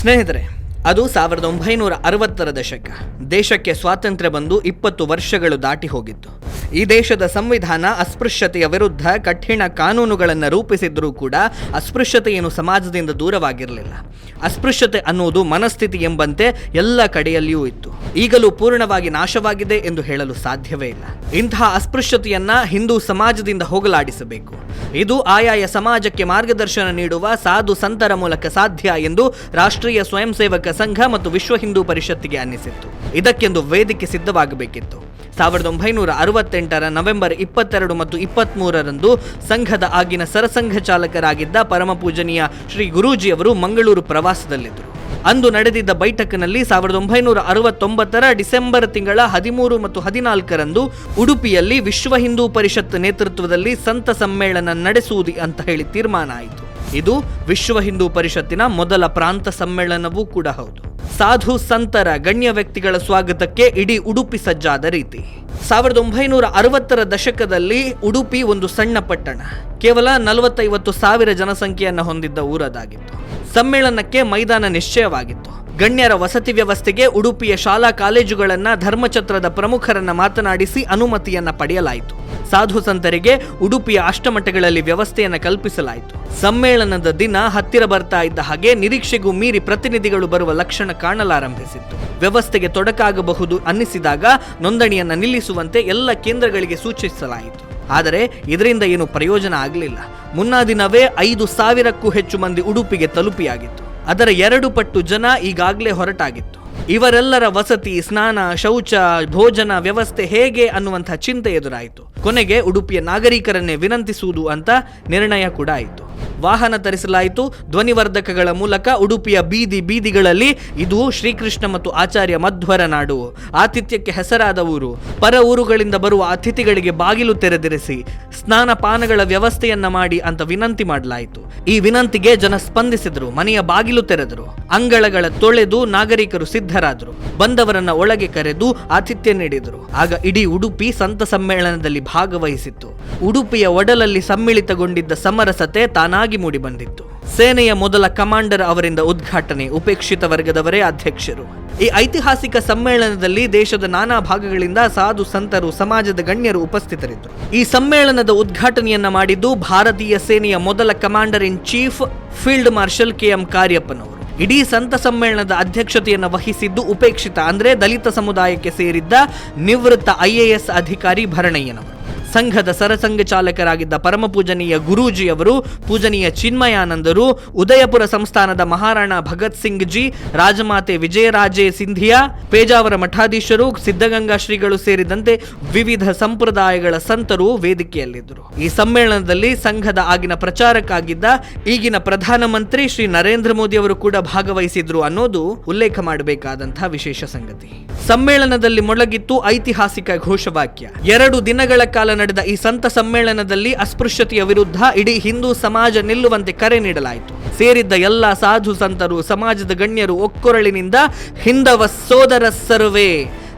ಸ್ನೇಹಿತರೆ ಅದು ಸಾವಿರದ ಒಂಬೈನೂರ ಅರವತ್ತರ ದಶಕ. ದೇಶಕ್ಕೆ ಸ್ವಾತಂತ್ರ್ಯ ಬಂದು ಇಪ್ಪತ್ತು ವರ್ಷಗಳು ದಾಟಿ ಹೋಗಿತ್ತು. ಈ ದೇಶದ ಸಂವಿಧಾನ ಅಸ್ಪೃಶ್ಯತೆಯ ವಿರುದ್ಧ ಕಠಿಣ ಕಾನೂನುಗಳನ್ನು ರೂಪಿಸಿದ್ರೂ ಕೂಡ ಅಸ್ಪೃಶ್ಯತೆಯನ್ನು ಸಮಾಜದಿಂದ ದೂರವಾಗಿರಲಿಲ್ಲ. ಅಸ್ಪೃಶ್ಯತೆ ಅನ್ನುವುದು ಮನಸ್ಥಿತಿ ಎಂಬಂತೆ ಎಲ್ಲ ಕಡೆಯಲ್ಲಿಯೂ ಇತ್ತು. ಈಗಲೂ ಪೂರ್ಣವಾಗಿ ನಾಶವಾಗಿದೆ ಎಂದು ಹೇಳಲು ಸಾಧ್ಯವೇ ಇಲ್ಲ. ಇಂತಹ ಅಸ್ಪೃಶ್ಯತೆಯನ್ನ ಹಿಂದೂ ಸಮಾಜದಿಂದ ಹೋಗಲಾಡಿಸಬೇಕು. ಇದು ಆಯಾಯ ಸಮಾಜಕ್ಕೆ ಮಾರ್ಗದರ್ಶನ ನೀಡುವ ಸಾಧು ಸಂತರ ಮೂಲಕ ಸಾಧ್ಯ ಎಂದು ರಾಷ್ಟ್ರೀಯ ಸ್ವಯಂ ಸೇವಕ ಸಂಘ ಮತ್ತು ವಿಶ್ವ ಹಿಂದೂ ಪರಿಷತ್ತಿಗೆ ಅನ್ನಿಸಿತ್ತು. ಇದಕ್ಕೆಂದು ವೇದಿಕೆ ಸಿದ್ಧವಾಗಬೇಕಿತ್ತು. ಸಾವಿರದ ಒಂಬೈನೂರ ಅರವತ್ತೆಂಟರ ನವೆಂಬರ್ ಇಪ್ಪತ್ತೆರಡು ಮತ್ತು ಇಪ್ಪತ್ತ್ಮೂರರಂದು ಸಂಘದ ಆಗಿನ ಸರಸಂಘ ಚಾಲಕರಾಗಿದ್ದ ಪರಮಪೂಜನೀಯ ಶ್ರೀ ಗುರೂಜಿಯವರು ಮಂಗಳೂರು ಪ್ರವಾಸದಲ್ಲಿದ್ದರು. ಅಂದು ನಡೆದಿದ್ದ ಬೈಠಕ್ನಲ್ಲಿ ಸಾವಿರದ ಒಂಬೈನೂರ ಅರವತ್ತೊಂಬತ್ತರ ಡಿಸೆಂಬರ್ ತಿಂಗಳ ಹದಿಮೂರು ಮತ್ತು ಹದಿನಾಲ್ಕರಂದು ಉಡುಪಿಯಲ್ಲಿ ವಿಶ್ವ ಹಿಂದೂ ಪರಿಷತ್ ನೇತೃತ್ವದಲ್ಲಿ ಸಂತ ಸಮ್ಮೇಳನ ನಡೆಸುವುದು ಅಂತ ಹೇಳಿ ತೀರ್ಮಾನ ಆಯಿತು. ಇದು ವಿಶ್ವ ಹಿಂದೂ ಪರಿಷತ್ತಿನ ಮೊದಲ ಪ್ರಾಂತ ಸಮ್ಮೇಳನವೂ ಕೂಡ ಹೌದು. ಸಾಧು ಸಂತರ ಗಣ್ಯ ವ್ಯಕ್ತಿಗಳ ಸ್ವಾಗತಕ್ಕೆ ಇಡೀ ಉಡುಪಿ ಸಜ್ಜಾದ ರೀತಿ. ಸಾವಿರದ ಒಂಬೈನೂರ ಅರವತ್ತರ ದಶಕದಲ್ಲಿ ಉಡುಪಿ ಒಂದು ಸಣ್ಣ ಪಟ್ಟಣ. ಕೇವಲ ನಲವತ್ತೈವತ್ತು ಸಾವಿರ ಜನಸಂಖ್ಯೆಯನ್ನು ಹೊಂದಿದ್ದ ಊರದಾಗಿತ್ತು. ಸಮ್ಮೇಳನಕ್ಕೆ ಮೈದಾನ ನಿಶ್ಚಯವಾಗಿತ್ತು. ಗಣ್ಯರ ವಸತಿ ವ್ಯವಸ್ಥೆಗೆ ಉಡುಪಿಯ ಶಾಲಾ ಕಾಲೇಜುಗಳನ್ನ ಧರ್ಮಛತ್ರದ ಪ್ರಮುಖರನ್ನ ಮಾತನಾಡಿಸಿ ಅನುಮತಿಯನ್ನ ಪಡೆಯಲಾಯಿತು. ಸಾಧು ಸಂತರಿಗೆ ಉಡುಪಿಯ ಅಷ್ಟಮಠಗಳಲ್ಲಿ ವ್ಯವಸ್ಥೆಯನ್ನ ಕಲ್ಪಿಸಲಾಯಿತು. ಸಮ್ಮೇಳನದ ದಿನ ಹತ್ತಿರ ಬರ್ತಾ ಇದ್ದ ಹಾಗೆ ನಿರೀಕ್ಷೆಗೂ ಮೀರಿ ಪ್ರತಿನಿಧಿಗಳು ಬರುವ ಲಕ್ಷಣ ಕಾಣಲಾರಂಭಿಸಿತ್ತು. ವ್ಯವಸ್ಥೆಗೆ ತೊಡಕಾಗಬಹುದು ಅನ್ನಿಸಿದಾಗ ನೋಂದಣಿಯನ್ನು ನಿಲ್ಲಿಸುವಂತೆ ಎಲ್ಲ ಕೇಂದ್ರಗಳಿಗೆ ಸೂಚಿಸಲಾಯಿತು. ಆದರೆ ಇದರಿಂದ ಏನು ಪ್ರಯೋಜನ ಆಗಲಿಲ್ಲ. ಮುನ್ನಾ ದಿನವೇ ಐದು ಸಾವಿರಕ್ಕೂ ಹೆಚ್ಚು ಮಂದಿ ಉಡುಪಿಗೆ ತಲುಪಿಯಾಗಿತ್ತು. ಅದರ ಎರಡು ಪಟ್ಟು ಜನ ಈಗಾಗಲೇ ಹೊರಟಾಗಿತ್ತು. ಇವರೆಲ್ಲರ ವಸತಿ, ಸ್ನಾನ, ಶೌಚ, ಭೋಜನ ವ್ಯವಸ್ಥೆ ಹೇಗೆ ಅನ್ನುವಂಥ ಚಿಂತೆ ಎದುರಾಯಿತು. ಕೊನೆಗೆ ಉಡುಪಿಯ ನಾಗರಿಕರನ್ನೇ ವಿನಂತಿಸುವುದು ಅಂತ ನಿರ್ಣಯ ಕೂಡ ಆಯಿತು. ವಾಹನ ತರಿಸಲಾಯಿತು. ಧ್ವನಿವರ್ಧಕಗಳ ಮೂಲಕ ಉಡುಪಿಯ ಬೀದಿ ಬೀದಿಗಳಲ್ಲಿ ಇದು ಶ್ರೀಕೃಷ್ಣ ಮತ್ತು ಆಚಾರ್ಯ ಮಧ್ವರ ನಾಡು. ಆತಿಥ್ಯಕ್ಕೆ ಹೆಸರಾದ ಊರು ಪರ ಊರುಗಳಿಂದ ಬರುವ ಅತಿಥಿಗಳಿಗೆ ಬಾಗಿಲು ತೆರೆದಿರಿಸಿ ಸ್ನಾನ ಪಾನಗಳ ವ್ಯವಸ್ಥೆಯನ್ನ ಮಾಡಿ ಅಂತ ವಿನಂತಿ ಮಾಡಲಾಯಿತು. ಈ ವಿನಂತಿಗೆ ಜನ ಸ್ಪಂದಿಸಿದರು. ಮನೆಯ ಬಾಗಿಲು ತೆರೆದರು. ಅಂಗಳಗಳ ತೊಳೆದು ನಾಗರಿಕರು ಸಿದ್ಧರಾದರು. ಬಂದವರನ್ನ ಒಳಗೆ ಕರೆದು ಆತಿಥ್ಯ ನೀಡಿದರು. ಆಗ ಇಡೀ ಉಡುಪಿ ಸಂತ ಸಮ್ಮೇಳನದಲ್ಲಿ ಭಾಗವಹಿಸಿತ್ತು. ಉಡುಪಿಯ ಒಡಲಲ್ಲಿ ಸಮ್ಮಿಳಿತಗೊಂಡಿದ್ದ ಸಮರಸತೆ ತಾನಾಗಿ ಮೂಡಿಬಂದಿತ್ತು. ಸೇನೆಯ ಮೊದಲ ಕಮಾಂಡರ್ ಅವರಿಂದ ಉದ್ಘಾಟನೆ ಉಪೇಕ್ಷಿತ ವರ್ಗದವರೇ ಅಧ್ಯಕ್ಷರು. ಈ ಐತಿಹಾಸಿಕ ಸಮ್ಮೇಳನದಲ್ಲಿ ದೇಶದ ನಾನಾ ಭಾಗಗಳಿಂದ ಸಾಧು ಸಂತರು, ಸಮಾಜದ ಗಣ್ಯರು ಉಪಸ್ಥಿತರಿದ್ದರು. ಈ ಸಮ್ಮೇಳನದ ಉದ್ಘಾಟನೆಯನ್ನ ಮಾಡಿದ್ದು ಭಾರತೀಯ ಸೇನೆಯ ಮೊದಲ commander in chief field marshal K M ಕಾರ್ಯಪ್ಪನವರು. ಇಡೀ ಸಂತ ಸಮ್ಮೇಳನದ ಅಧ್ಯಕ್ಷತೆಯನ್ನು ವಹಿಸಿದ್ದು ಉಪೇಕ್ಷಿತ ಅಂದ್ರೆ ದಲಿತ ಸಮುದಾಯಕ್ಕೆ ಸೇರಿದ್ದ ನಿವೃತ್ತ ಐಎಎಸ್ ಅಧಿಕಾರಿ ಭರಣಯ್ಯನವರು. ಸಂಘದ ಸರಸಂಘ ಚಾಲಕರಾಗಿದ್ದ ಪರಮಪೂಜನೀಯ ಗುರೂಜಿಯವರು, ಪೂಜನೀಯ ಚಿನ್ಮಯಾನಂದರು, ಉದಯಪುರ ಸಂಸ್ಥಾನದ ಮಹಾರಾಣ ಭಗತ್ ಸಿಂಗ್ ಜಿ ರಾಜಮಾತೆ ವಿಜಯರಾಜೇ ಸಿಂಧಿಯಾ, ಪೇಜಾವರ ಮಠಾಧೀಶರು, ಸಿದ್ಧಗಂಗಾ ಶ್ರೀಗಳು ಸೇರಿದಂತೆ ವಿವಿಧ ಸಂಪ್ರದಾಯಗಳ ಸಂತರು ವೇದಿಕೆಯಲ್ಲಿದ್ದರು. ಈ ಸಮ್ಮೇಳನದಲ್ಲಿ ಸಂಘದ ಆಗಿನ ಪ್ರಚಾರಕ್ಕಾಗಿದ್ದ ಈಗಿನ ಪ್ರಧಾನಮಂತ್ರಿ ಶ್ರೀ ನರೇಂದ್ರ ಮೋದಿ ಅವರು ಕೂಡ ಭಾಗವಹಿಸಿದ್ರು ಅನ್ನೋದು ಉಲ್ಲೇಖ ಮಾಡಬೇಕಾದಂತಹ ವಿಶೇಷ ಸಂಗತಿ. ಸಮ್ಮೇಳನದಲ್ಲಿ ಮೊಳಗಿತ್ತು ಐತಿಹಾಸಿಕ ಘೋಷವಾಕ್ಯ. ಎರಡು ದಿನಗಳ ಕಾಲ ನಡೆದ ಈ ಸಂತ ಸಮ್ಮೇಳನದಲ್ಲಿ ಅಸ್ಪೃಶ್ಯತೆಯ ವಿರುದ್ಧ ಇಡೀ ಹಿಂದೂ ಸಮಾಜ ನಿಲ್ಲುವಂತೆ ಕರೆ ನೀಡಲಾಯಿತು. ಸೇರಿದ್ದ ಎಲ್ಲ ಸಾಧು ಸಂತರು, ಸಮಾಜದ ಗಣ್ಯರು ಒಕ್ಕೊರಳಿನಿಂದ, ಹಿಂದವ ಸೋದರ ಸರ್ವೇ!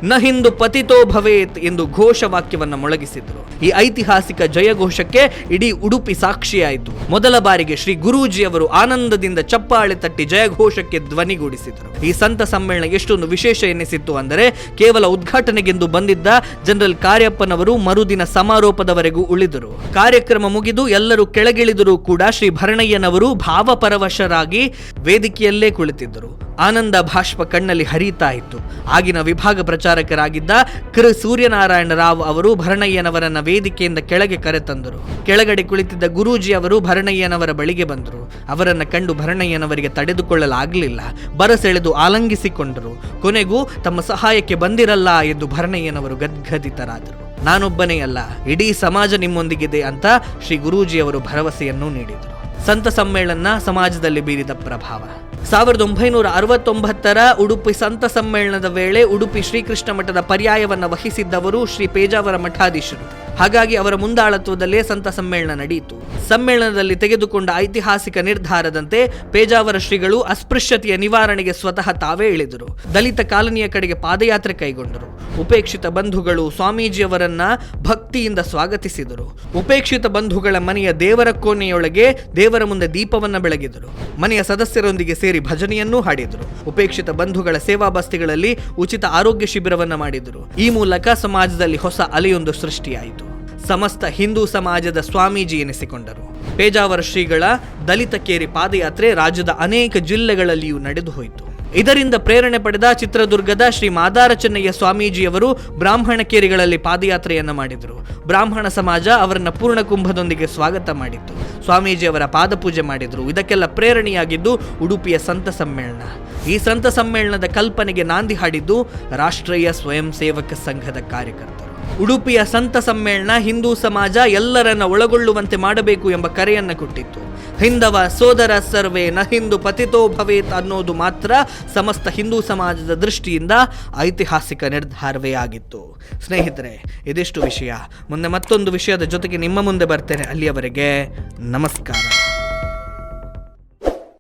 ನ ಹಿಂದು ಪತಿತೋ ಭವೇತ್ ಎಂದು ಘೋಷವಾಕ್ಯವನ್ನು ಮೊಳಗಿಸಿದರು. ಈ ಐತಿಹಾಸಿಕ ಜಯಘೋಷಕ್ಕೆ ಇಡೀ ಉಡುಪಿ ಸಾಕ್ಷಿಯಾಯಿತು. ಮೊದಲ ಬಾರಿಗೆ ಶ್ರೀ ಗುರೂಜಿಯವರು ಆನಂದದಿಂದ ಚಪ್ಪಾಳೆ ತಟ್ಟಿ ಜಯಘೋಷಕ್ಕೆ ಧ್ವನಿಗೂಡಿಸಿದರು. ಈ ಸಂತ ಸಮ್ಮೇಳನ ಎಷ್ಟೊಂದು ವಿಶೇಷ ಎನ್ನಿಸಿತ್ತು ಅಂದರೆ, ಕೇವಲ ಉದ್ಘಾಟನೆಗೆಂದು ಬಂದಿದ್ದ ಜನರಲ್ ಕಾರ್ಯಪ್ಪನವರು ಮರುದಿನ ಸಮಾರೋಪದವರೆಗೂ ಉಳಿದರು. ಕಾರ್ಯಕ್ರಮ ಮುಗಿದು ಎಲ್ಲರೂ ಕೆಳಗಿಳಿದರೂ ಕೂಡ ಶ್ರೀ ಭರಣಯ್ಯನವರು ಭಾವಪರವಶರಾಗಿ ವೇದಿಕೆಯಲ್ಲೇ ಕುಳಿತಿದ್ದರು. ಆನಂದ ಭಾಷ್ಪ ಕಣ್ಣಲ್ಲಿ ಹರಿಯುತ್ತಾ ಇತ್ತು. ಆಗಿನ ವಿಭಾಗ ಪ್ರಚಾರಕರಾಗಿದ್ದ ಕೃ. ಸೂರ್ಯನಾರಾಯಣ ರಾವ್ ಅವರು ಭರಣಯ್ಯನವರನ್ನ ವೇದಿಕೆಯಿಂದ ಕೆಳಗೆ ಕರೆತಂದರು. ಕೆಳಗಡೆ ಕುಳಿತಿದ್ದ ಗುರೂಜಿ ಅವರು ಭರಣಯ್ಯನವರ ಬಳಿಗೆ ಬಂದರು. ಅವರನ್ನು ಕಂಡು ಭರಣಯ್ಯನವರಿಗೆ ತಡೆದುಕೊಳ್ಳಲಾಗಲಿಲ್ಲ. ಬರಸೆಳೆದು ಆಲಂಗಿಸಿಕೊಂಡರು. ಕೊನೆಗೂ ತಮ್ಮ ಸಹಾಯಕ್ಕೆ ಬಂದಿರಲ್ಲ ಎಂದು ಭರಣಯ್ಯನವರು ಗದ್ಗದಿತರಾದರು. ನಾನೊಬ್ಬನೇ ಅಲ್ಲ, ಇಡೀ ಸಮಾಜ ನಿಮ್ಮೊಂದಿಗಿದೆ ಅಂತ ಶ್ರೀ ಗುರೂಜಿಯವರು ಭರವಸೆಯನ್ನು ನೀಡಿದರು. ಸಂತ ಸಮ್ಮೇಳನ ಸಮಾಜದಲ್ಲಿ ಬೀರಿದ ಪ್ರಭಾವ. ಸಾವಿರದ ಒಂಬೈನೂರ ಅರವತ್ತೊಂಬತ್ತರ ಉಡುಪಿ ಸಂತ ಸಮ್ಮೇಳನದ ವೇಳೆ ಉಡುಪಿ ಶ್ರೀಕೃಷ್ಣ ಮಠದ ಪರ್ಯಾಯವನ್ನು ವಹಿಸಿದ್ದವರು ಶ್ರೀ ಪೇಜಾವರ ಮಠಾಧೀಶರು. ಹಾಗಾಗಿ ಅವರ ಮುಂದಾಳತ್ವದಲ್ಲೇ ಸಂತ ಸಮ್ಮೇಳನ ನಡೆಯಿತು. ಸಮ್ಮೇಳನದಲ್ಲಿ ತೆಗೆದುಕೊಂಡ ಐತಿಹಾಸಿಕ ನಿರ್ಧಾರದಂತೆ ಪೇಜಾವರ ಶ್ರೀಗಳು ಅಸ್ಪೃಶ್ಯತೆಯ ನಿವಾರಣೆಗೆ ಸ್ವತಃ ತಾವೇ ಇಳಿದರು. ದಲಿತ ಕಾಲನಿಯ ಕಡೆಗೆ ಪಾದಯಾತ್ರೆ ಕೈಗೊಂಡರು. ಉಪೇಕ್ಷಿತ ಬಂಧುಗಳು ಸ್ವಾಮೀಜಿಯವರನ್ನ ಭಕ್ತಿಯಿಂದ ಸ್ವಾಗತಿಸಿದರು. ಉಪೇಕ್ಷಿತ ಬಂಧುಗಳ ಮನೆಯ ದೇವರ ಕೋಣೆಯೊಳಗೆ ದೇವರ ಮುಂದೆ ದೀಪವನ್ನ ಬೆಳಗಿದರು. ಮನೆಯ ಸದಸ್ಯರೊಂದಿಗೆ ಸೇರಿ ಭಜನೆಯನ್ನೂ ಹಾಡಿದರು. ಉಪೇಕ್ಷಿತ ಬಂಧುಗಳ ಸೇವಾ ಬಸ್ತಿಗಳಲ್ಲಿ ಉಚಿತ ಆರೋಗ್ಯ ಶಿಬಿರವನ್ನ ಮಾಡಿದರು. ಈ ಮೂಲಕ ಸಮಾಜದಲ್ಲಿ ಹೊಸ ಅಲೆಯೊಂದು ಸೃಷ್ಟಿಯಾಯಿತು. ಸಮಸ್ತ ಹಿಂದೂ ಸಮಾಜದ ಸ್ವಾಮೀಜಿ ಎನಿಸಿಕೊಂಡರು. ಪೇಜಾವರ ಶ್ರೀಗಳ ದಲಿತ ಕೇರಿ ಪಾದಯಾತ್ರೆ ರಾಜ್ಯದ ಅನೇಕ ಜಿಲ್ಲೆಗಳಲ್ಲಿಯೂ ನಡೆದು ಹೋಯಿತು. ಇದರಿಂದ ಪ್ರೇರಣೆ ಪಡೆದ ಚಿತ್ರದುರ್ಗದ ಶ್ರೀ ಮಾದಾರ ಚೆನ್ನಯ್ಯ ಸ್ವಾಮೀಜಿಯವರು ಬ್ರಾಹ್ಮಣ ಕೇರಿಗಳಲ್ಲಿ ಪಾದಯಾತ್ರೆಯನ್ನು ಮಾಡಿದರು. ಬ್ರಾಹ್ಮಣ ಸಮಾಜ ಅವರನ್ನ ಪೂರ್ಣ ಕುಂಭದೊಂದಿಗೆ ಸ್ವಾಗತ ಮಾಡಿತ್ತು. ಸ್ವಾಮೀಜಿಯವರ ಪಾದಪೂಜೆ ಮಾಡಿದರು. ಇದಕ್ಕೆಲ್ಲ ಪ್ರೇರಣೆಯಾಗಿದ್ದು ಉಡುಪಿಯ ಸಂತ ಸಮ್ಮೇಳನ. ಈ ಸಂತ ಸಮ್ಮೇಳನದ ಕಲ್ಪನೆಗೆ ನಾಂದಿ ಹಾಡಿದ್ದು ರಾಷ್ಟ್ರೀಯ ಸ್ವಯಂ ಸೇವಕ ಸಂಘದ ಕಾರ್ಯಕರ್ತರು. ಉಡುಪಿಯ ಸಂತ ಸಮ್ಮೇಳನ ಹಿಂದೂ ಸಮಾಜ ಎಲ್ಲರನ್ನ ಒಳಗೊಳ್ಳುವಂತೆ ಮಾಡಬೇಕು ಎಂಬ ಕರೆಯನ್ನ ಕೊಟ್ಟಿತ್ತು. ಹಿಂದವ ಸೋದರ ಸರ್ವೇ ನ ಹಿಂದೂ ಪತಿತೋ ಭವೇತ್ ಅನ್ನೋದು ಮಾತ್ರ ಸಮಸ್ತ ಹಿಂದೂ ಸಮಾಜದ ದೃಷ್ಟಿಯಿಂದ ಐತಿಹಾಸಿಕ ನಿರ್ಧಾರವೇ ಆಗಿತ್ತು. ಸ್ನೇಹಿತರೆ, ಇದಿಷ್ಟು ವಿಷಯ. ಮುಂದೆ ಮತ್ತೊಂದು ವಿಷಯದ ಜೊತೆಗೆ ನಿಮ್ಮ ಮುಂದೆ ಬರ್ತೇನೆ. ಅಲ್ಲಿಯವರೆಗೆ ನಮಸ್ಕಾರ.